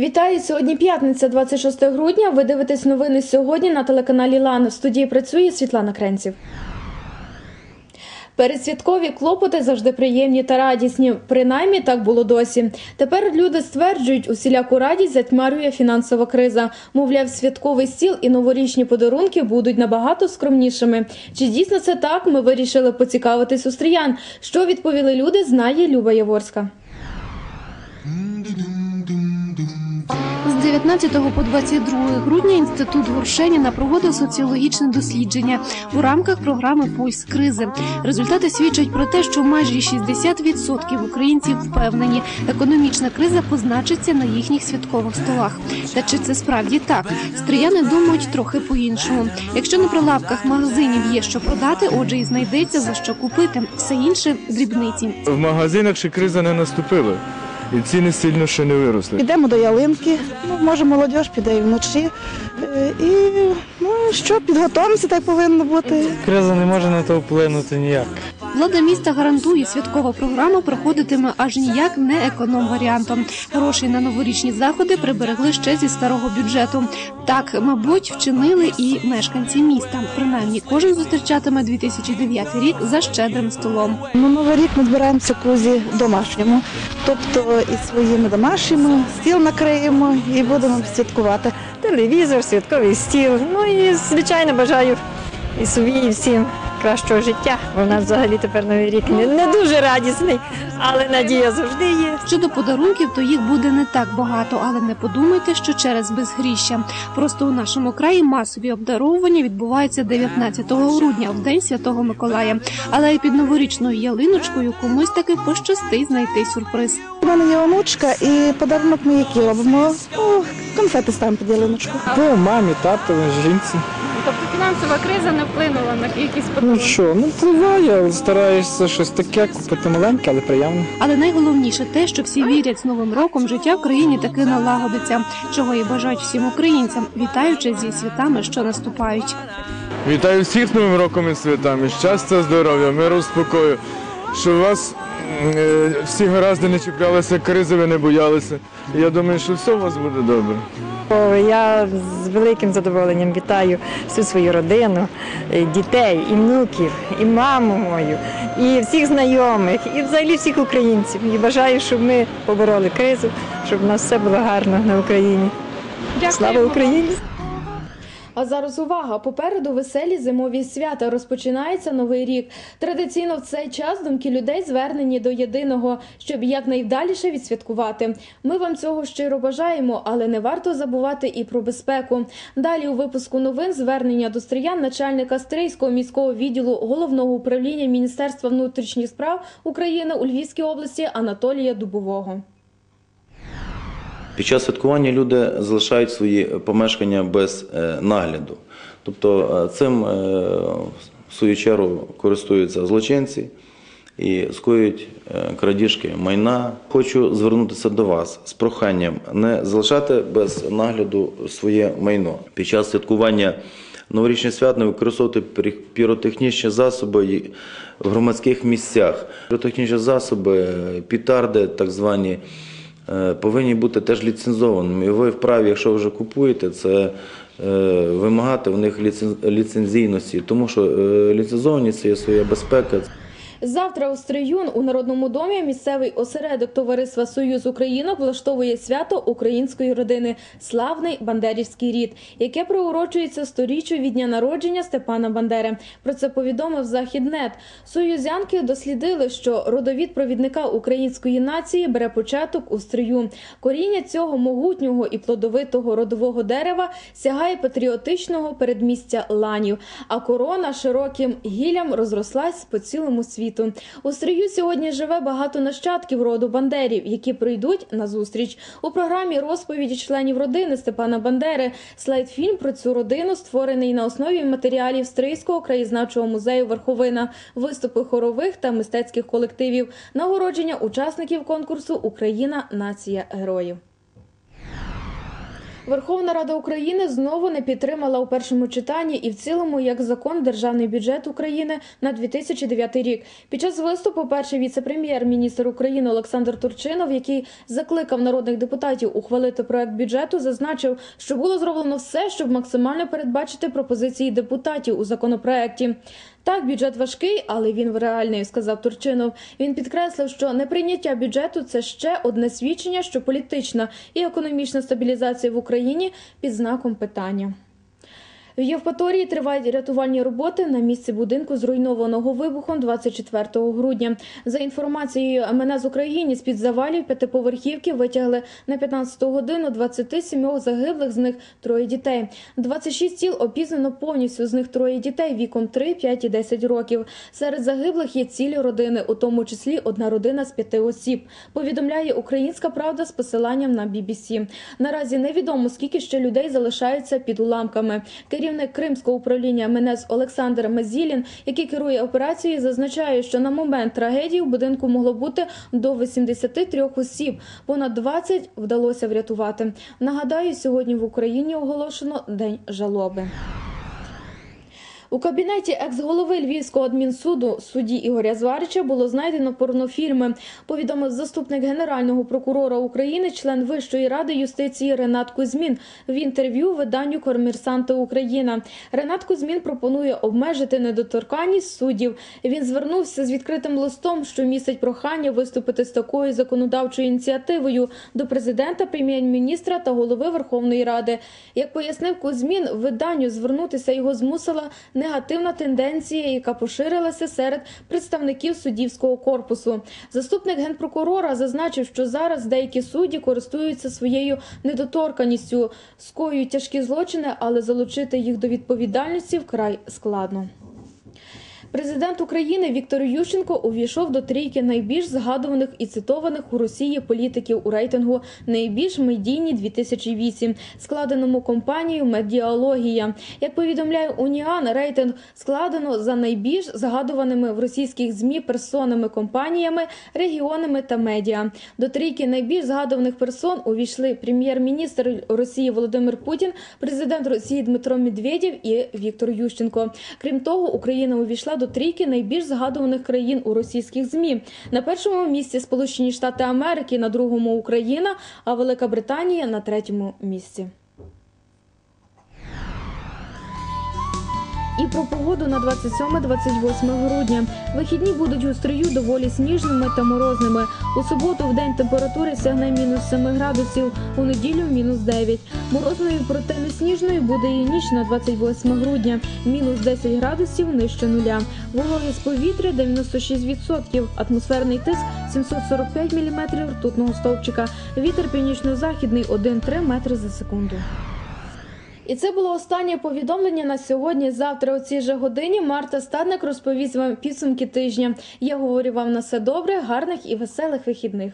Вітаю! Сьогодні п'ятниця, 26 грудня. Ви дивитесь новини сьогодні на телеканалі Лан. В студії працює Світлана Кренців. Передсвяткові клопоти завжди приємні та радісні. Принаймні так було досі. Тепер люди стверджують, усіляку радість затьмарює фінансова криза. Мовляв, святковий стіл і новорічні подарунки будуть набагато скромнішими. Чи дійсно це так? Ми вирішили поцікавитись у стріян. Що відповіли люди, знає Люба Яворська. 19 по 22 грудня інститут Горшеніна проводив соціологічне дослідження у рамках програми Пульс кризи. Результати свідчать про те, що майже 60% українців впевнені, економічна криза позначиться на їхніх святкових столах. Та чи це справді так? Стріяни думають трохи по-іншому. Якщо на прилавках магазинів є що продати, отже, і знайдеться за що купити. Все інше дрібниці. В магазинах ще криза не наступила. І ціни сильно ще не виросли. Підемо до ялинки, ну, може молодь піде і вночі. Е, І ну що, підготуємося, так повинно бути. Криза не може на то вплинути ніяк. Влада міста гарантує, святкова програма проходитиме аж ніяк не економ варіантом. Грошей на новорічні заходи приберегли ще зі старого бюджету. Так, мабуть, вчинили і мешканці міста. Принаймні, кожен зустрічатиме 2009 рік за щедрим столом. Ну, Новий рік ми збираємося в крузі домашньому, тобто і своїми домашніми, стіл накриємо і будемо святкувати. телевізор, святковий стіл. Ну і звичайно бажаю і собі, і всім кращого життя. Бо в нас взагалі тепер новий рік не, не дуже радісний, але надія завжди є. Щодо подарунків, то їх буде не так багато, але не подумайте, що через безгріща. Просто у нашому краї масові обдаровування відбуваються 19 грудня, в день Святого Миколая. Але і під новорічною ялиночкою комусь таки пощастить знайти сюрприз. У мене є онучка і подарунок ми який робимо. Ну, конфети ставимо під ялиночку. По мамі, татові, жінці. Тобто фінансова криза не вплинула на якісь Ну що, ну впливає, але стараєшся щось таке купити маленьке, але приємне. Але найголовніше те, що всі вірять з новим роком, життя в країні таки налагодиться, чого і бажають всім українцям, вітаючи зі святами, що наступають. Вітаю всіх з Новим роком і святами. Щастя, здоров'я, миру, спокою. Щоб у вас е, всі гаразди не чіплялися, кризи ви не боялися. Я думаю, що все у вас буде добре. О, Я з великим задоволенням вітаю всю свою родину, е, дітей, і внуків, і маму мою, і всіх знайомих, і взагалі всіх українців. І бажаю, щоб ми побороли кризу, щоб у нас все було гарно на Україні. Слава Україні! А зараз увага! Попереду веселі зимові свята розпочинається новий рік. Традиційно в цей час думки людей звернені до єдиного, щоб якнайвдаліше відсвяткувати. Ми вам цього щиро бажаємо, але не варто забувати і про безпеку. Далі у випуску новин звернення до стріян начальника Стрийського міського відділу головного управління Міністерства внутрішніх справ України у Львівській області Анатолія Дубового. Під час святкування люди залишають свої помешкання без е, нагляду. Тобто е, цим е, в свою чергу користуються злочинці і скоюють крадіжки майна. Хочу звернутися до вас з проханням не залишати без нагляду своє майно. Під час святкування новорічних свят не використовувати піротехнічні засоби в громадських місцях. Піротехнічні засоби, пітарди, так звані. Е, повинні бути теж ліцензованими. І ви вправі, якщо вже купуєте, це е, вимагати в них ліцен- ліцензійності, тому що е, ліцензованість це є своя безпека. Завтра у Стрiyun у Народному домі місцевий осередок товариства Союз Українок влаштовує свято української родини Славний Бандерівський рід, яке приурочується сторіччю від дня народження Степана Бандери. Про це повідомив Західнет. Союзянки дослідили, що родовід провідника української нації бере початок у Стрию. Коріння цього могутнього і плодовитого родового дерева сягає патріотичного передмістя ланів, а корона широким гіллям розрослась по цілому світу. У Стрию сьогодні живе багато нащадків роду Бандерів, які прийдуть на зустріч. У програмі розповіді членів родини Степана Бандери. Слайд-фільм про цю родину створений на основі матеріалів Стрийського краєзнавчого музею Верховина, виступи хорових та мистецьких колективів, нагородження учасників конкурсу Україна. Нація героїв. Верховна Рада України знову не підтримала у першому читанні і в цілому як закон державний бюджет України на 2009 рік. Під час виступу перший віце-прем'єр-міністр України Олександр Турчинов, який закликав народних депутатів ухвалити проект бюджету, зазначив, що було зроблено все, щоб максимально передбачити пропозиції депутатів у законопроекті. Так, бюджет важкий, але він реальний, сказав Турчинов. Він підкреслив, що неприйняття бюджету це ще одне свідчення, що політична і економічна стабілізація в Україні під знаком питання. В Євпаторії тривають рятувальні роботи на місці будинку, зруйнованого вибухом 24 грудня. За інформацією МНС Україні, з під завалів п'ятиповерхівки витягли на 15 годину 27 загиблих, з них троє дітей. 26 тіл опізнано повністю, з них троє дітей віком 3, 5 і 10 років. Серед загиблих є цілі родини, у тому числі одна родина з п'яти осіб. Повідомляє Українська Правда з посиланням на BBC. Наразі невідомо скільки ще людей залишаються під уламками. Керівник Кримського управління МНС Олександр Мазілін, який керує операцією, зазначає, що на момент трагедії в будинку могло бути до 83 осіб. Понад 20 вдалося врятувати. Нагадаю, сьогодні в Україні оголошено день жалоби. У кабінеті екс-голови Львівського адмінсуду судді Ігоря Зварича було знайдено порнофільми. Повідомив заступник генерального прокурора України, член Вищої ради юстиції Ренат Кузьмін в інтерв'ю виданню Комерсанти Україна. Ренат Кузьмін пропонує обмежити недоторканність суддів. Він звернувся з відкритим листом, що містить прохання виступити з такою законодавчою ініціативою до президента, прем'єр-міністра та голови Верховної Ради. Як пояснив Кузьмін, виданню звернутися його змусила негативна тенденція, яка поширилася серед представників суддівського корпусу. Заступник генпрокурора зазначив, що зараз деякі судді користуються своєю недоторканістю, скоюють тяжкі злочини, але залучити їх до відповідальності вкрай складно. Президент України Віктор Ющенко увійшов до трійки найбільш згадуваних і цитованих у Росії політиків у рейтингу найбільш медійні 2008, складеному компанією Медіалогія. Як повідомляє Уніан, рейтинг складено за найбільш згадуваними в російських змі персонами, компаніями, регіонами та медіа. До трійки найбільш згадуваних персон увійшли прем'єр-міністр Росії Володимир Путін, президент Росії Дмитро Медведєв і Віктор Ющенко. Крім того, Україна увійшла до трійки найбільш згадуваних країн у російських змі. На першому місці Сполучені Штати Америки, на другому Україна, а Велика Британія на третьому місці. І про погоду на 27-28 грудня. Вихідні будуть у строю доволі сніжними та морозними. У суботу в день температури сягне мінус 7 градусів, у неділю мінус 9. Морозною, проте не сніжною буде і ніч на 28 грудня, мінус 10 градусів нижче нуля. Вологість повітря 96%, атмосферний тиск 745 мм ртутного стовпчика. Вітер північно-західний 1,3 метри за секунду. І це було останнє повідомлення на сьогодні. Завтра о цій же годині Марта Стадник розповість вам підсумки тижня. Я говорю вам на все добре, гарних і веселих вихідних.